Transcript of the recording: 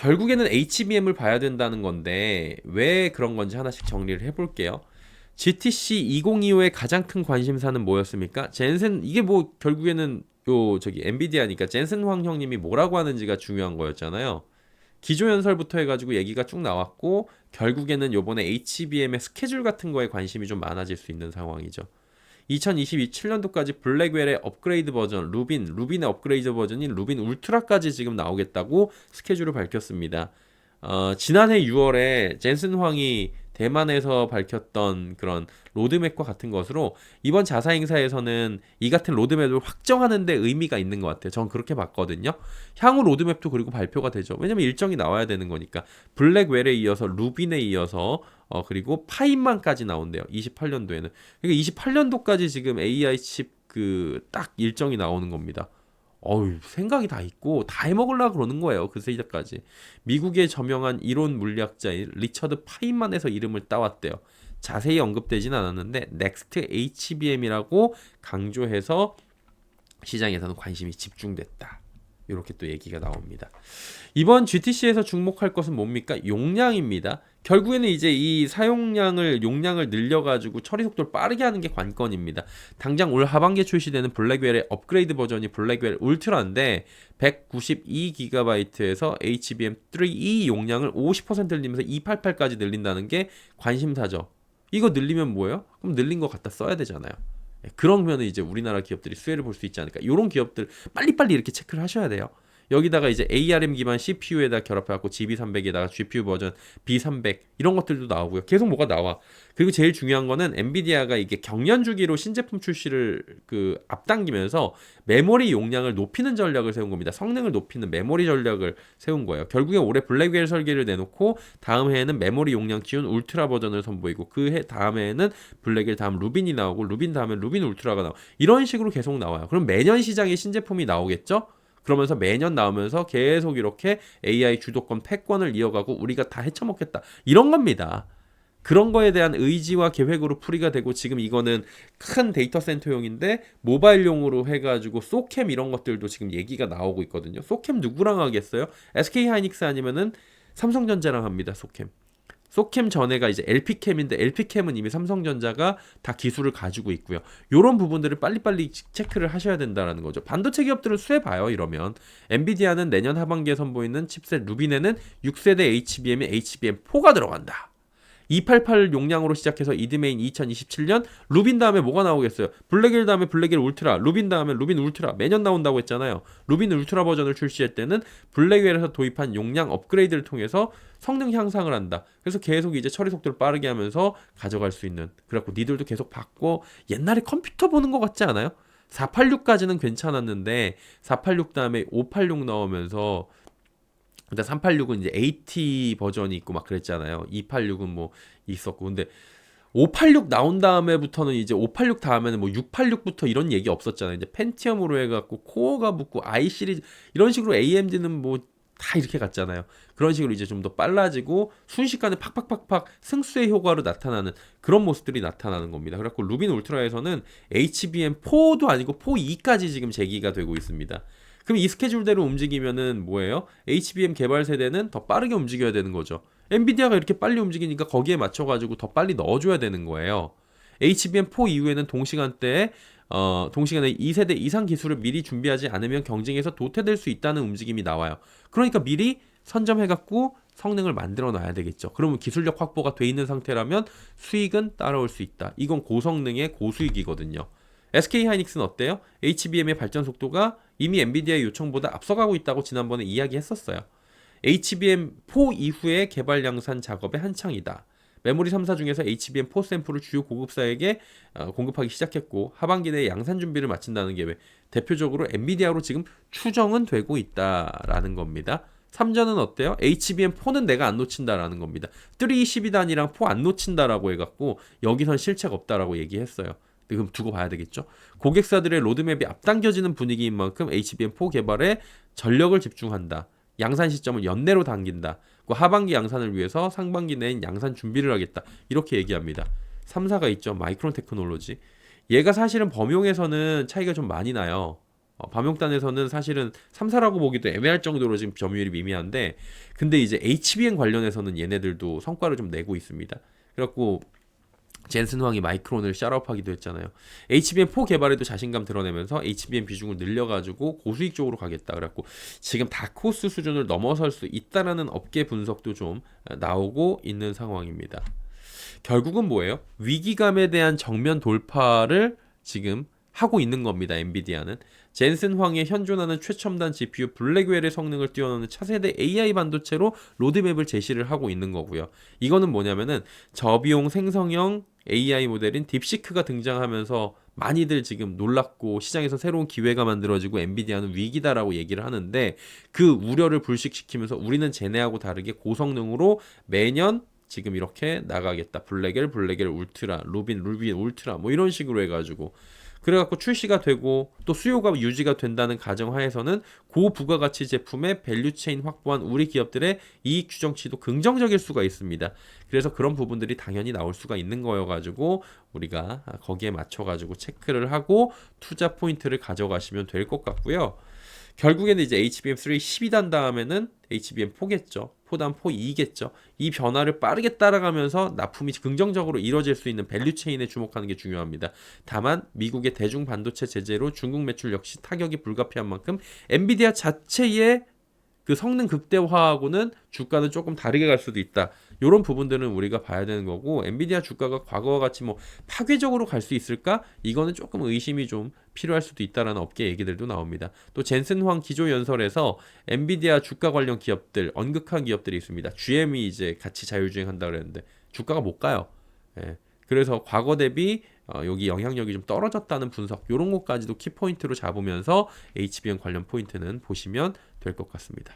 결국에는 HBM을 봐야 된다는 건데 왜 그런 건지 하나씩 정리를 해볼게요. GTC 2025의 가장 큰 관심사는 뭐였습니까? 젠센 이게 뭐 결국에는 요 저기 엔비디아니까 젠슨 황 형님이 뭐라고 하는지가 중요한 거였잖아요. 기조 연설부터 해가지고 얘기가 쭉 나왔고 결국에는 요번에 HBM의 스케줄 같은 거에 관심이 좀 많아질 수 있는 상황이죠. 2027년도까지 블랙웰의 업그레이드 버전 루빈, 루빈의 업그레이드 버전인 루빈 울트라까지 지금 나오겠다고 스케줄을 밝혔습니다. 어, 지난해 6월에 젠슨 황이 대만에서 밝혔던 그런 로드맵과 같은 것으로 이번 자사 행사에서는 이 같은 로드맵을 확정하는 데 의미가 있는 것 같아요. 전 그렇게 봤거든요. 향후 로드맵도 그리고 발표가 되죠. 왜냐면 일정이 나와야 되는 거니까. 블랙웰에 이어서 루빈에 이어서 어 그리고 파인만까지 나온대요. 28년도에는. 그러니까 28년도까지 지금 AI 칩 그 딱 일정이 나오는 겁니다. 어우 생각이 다 있고 다 해먹으려고 그러는 거예요 그 시절까지. 미국의 저명한 이론 물리학자인 리처드 파인만에서 이름을 따왔대요. 자세히 언급되진 않았는데 넥스트 HBM이라고 강조해서 시장에서는 관심이 집중됐다 이렇게 또 얘기가 나옵니다 이번 GTC에서 주목할 것은 뭡니까 용량입니다 결국에는 이제 이 사용량을 용량을 늘려가지고 처리 속도를 빠르게 하는 게 관건입니다. 당장 올 하반기에 출시되는 블랙웰의 업그레이드 버전이 블랙웰 울트라인데 192GB에서 HBM3E 용량을 50% 늘리면서 288까지 늘린다는 게 관심사죠. 이거 늘리면 뭐예요? 그럼 늘린 거 갖다 써야 되잖아요. 그러면 이제 우리나라 기업들이 수혜를 볼 수 있지 않을까. 이런 기업들 빨리빨리 이렇게 체크를 하셔야 돼요. 여기다가 이제 ARM 기반 CPU에다 결합해갖고 GB300에다가 GPU 버전 B300 이런 것들도 나오고요. 계속 뭐가 나와. 그리고 제일 중요한 거는 엔비디아가 이게 경년 주기로 신제품 출시를 그 앞당기면서 메모리 용량을 높이는 전략을 세운 겁니다. 성능을 높이는 메모리 전략을 세운 거예요. 결국에 올해 블랙웰 설계를 내놓고 다음 해에는 메모리 용량 키운 울트라 버전을 선보이고 그 해 다음 해에는 블랙웰 다음 루빈이 나오고 루빈 다음에 루빈 울트라가 나오고 이런 식으로 계속 나와요. 그럼 매년 시장에 신제품이 나오겠죠? 그러면서 매년 나오면서 계속 이렇게 AI 주도권 패권을 이어가고 우리가 다 헤쳐먹겠다. 이런 겁니다. 그런 거에 대한 의지와 계획으로 풀이가 되고 지금 이거는 큰 데이터 센터용인데 모바일용으로 해가지고 소캠 이런 것들도 지금 얘기가 나오고 있거든요. 소캠 누구랑 하겠어요? SK 하이닉스 아니면은 삼성전자랑 합니다. 소캠. 소캠 전에가 이제 LP캠인데 LP캠은 이미 삼성전자가 다 기술을 가지고 있고요. 이런 부분들을 빨리빨리 체크를 하셔야 된다라는 거죠. 반도체 기업들을 수해 봐요. 이러면 엔비디아는 내년 하반기에 선보이는 칩셋 루빈에는 6세대 HBM에 HBM4가 들어간다. 288 용량으로 시작해서 이드메인 2027년 루빈 다음에 뭐가 나오겠어요? 블랙일 다음에 블랙일 울트라, 루빈 다음에 루빈 울트라 매년 나온다고 했잖아요. 루빈 울트라 버전을 출시할 때는 블랙웰에서 도입한 용량 업그레이드를 통해서 성능 향상을 한다. 그래서 계속 이제 처리 속도를 빠르게 하면서 가져갈 수 있는. 그래갖고 니들도 계속 받고 옛날에 컴퓨터 보는 것 같지 않아요? 486까지는 괜찮았는데 486 다음에 586 나오면서 근데 386은 이제 AT 버전이 있고 막 그랬잖아요. 286은 뭐 있었고 근데 586 나온 다음에부터는 이제 586 다음에는 뭐 686부터 이런 얘기 없었잖아요. 이제 펜티엄으로 해갖고 코어가 붙고 i 시리즈 이런 식으로 AMD는 뭐 다 이렇게 갔잖아요. 그런 식으로 이제 좀 더 빨라지고 순식간에 팍팍팍팍 승수의 효과로 나타나는 그런 모습들이 나타나는 겁니다. 그래갖고 루빈 울트라에서는 HBM4도 아니고 4.2까지 지금 제기가 되고 있습니다. 그럼 이 스케줄대로 움직이면은 뭐예요? HBM 개발 세대는 더 빠르게 움직여야 되는 거죠. 엔비디아가 이렇게 빨리 움직이니까 거기에 맞춰가지고 더 빨리 넣어줘야 되는 거예요. HBM4 이후에는 동시간대에 어, 동시간에 2세대 이상 기술을 미리 준비하지 않으면 경쟁에서 도태될 수 있다는 움직임이 나와요. 그러니까 미리 선점해갖고 성능을 만들어 놔야 되겠죠. 그러면 기술력 확보가 돼 있는 상태라면 수익은 따라올 수 있다. 이건 고성능의 고수익이거든요. SK 하이닉스는 어때요? HBM의 발전 속도가 이미 엔비디아의 요청보다 앞서가고 있다고 지난번에 이야기했었어요. HBM4 이후의 개발 양산 작업에 한창이다. 메모리 3사 중에서 HBM4 샘플을 주요 고급사에게 어, 공급하기 시작했고 하반기 내에 양산 준비를 마친다는 게 대표적으로 엔비디아로 지금 추정은 되고 있다라는 겁니다. 3전은 어때요? HBM4는 내가 안 놓친다라는 겁니다. 312단이랑 4 안 놓친다라고 해갖고 여기선 실체가 없다라고 얘기했어요. 그럼 두고 봐야 되겠죠. 고객사들의 로드맵이 앞당겨지는 분위기인 만큼 HBM4 개발에 전력을 집중한다. 양산 시점을 연내로 당긴다. 그 하반기 양산을 위해서 상반기 내엔 양산 준비를 하겠다. 이렇게 얘기합니다. 3사가 있죠. 마이크론 테크놀로지. 얘가 사실은 범용에서는 차이가 좀 많이 나요. 어, 밤용단에서는 사실은 3사라고 보기도 애매할 정도로 지금 점유율이 미미한데 근데 이제 HBM 관련해서는 얘네들도 성과를 좀 내고 있습니다. 그래갖고 젠슨 황이 마이크론을 샤라업하기도 했잖아요. HBM4 개발에도 자신감 드러내면서 HBM 비중을 늘려가지고 고수익 쪽으로 가겠다. 그래갖고 지금 다코스 수준을 넘어설 수 있다라는 업계 분석도 좀 나오고 있는 상황입니다. 결국은 뭐예요? 위기감에 대한 정면 돌파를 지금 하고 있는 겁니다. 엔비디아는 젠슨 황의 현존하는 최첨단 GPU 블랙웰의 성능을 뛰어넘는 차세대 AI 반도체로 로드맵을 제시를 하고 있는 거고요. 이거는 뭐냐면은 저비용 생성형 AI 모델인 딥시크가 등장하면서 많이들 지금 놀랐고 시장에서 새로운 기회가 만들어지고 엔비디아는 위기다라고 얘기를 하는데 그 우려를 불식시키면서 우리는 쟤네하고 다르게 고성능으로 매년 지금 이렇게 나가겠다. 블랙엘, 블랙엘 울트라, 루빈, 루빈 울트라 뭐 이런 식으로 해가지고 그래갖고 출시가 되고 또 수요가 유지가 된다는 가정하에서는 고부가가치 제품의 밸류체인 확보한 우리 기업들의 이익 추정치도 긍정적일 수가 있습니다. 그래서 그런 부분들이 당연히 나올 수가 있는 거여가지고 우리가 거기에 맞춰가지고 체크를 하고 투자 포인트를 가져가시면 될 것 같고요. 결국에는 이제 HBM3 12단 다음에는 HBM4겠죠. 4단 4 2겠죠. 이 변화를 빠르게 따라가면서 납품이 긍정적으로 이뤄질 수 있는 밸류 체인에 주목하는 게 중요합니다. 다만 미국의 대중 반도체 제재로 중국 매출 역시 타격이 불가피한 만큼 엔비디아 자체의 그 성능 극대화하고는 주가는 조금 다르게 갈 수도 있다. 이런 부분들은 우리가 봐야 되는 거고 엔비디아 주가가 과거와 같이 뭐 파괴적으로 갈 수 있을까? 이거는 조금 의심이 좀 필요할 수도 있다라는 업계 얘기들도 나옵니다. 또 젠슨 황 기조 연설에서 엔비디아 주가 관련 기업들 언급한 기업들이 있습니다. GM이 이제 같이 자율주행한다 그랬는데 주가가 못 가요. 예. 그래서 과거 대비 어, 여기 영향력이 좀 떨어졌다는 분석 이런 것까지도 키포인트로 잡으면서 HBM 관련 포인트는 보시면 될 것 같습니다.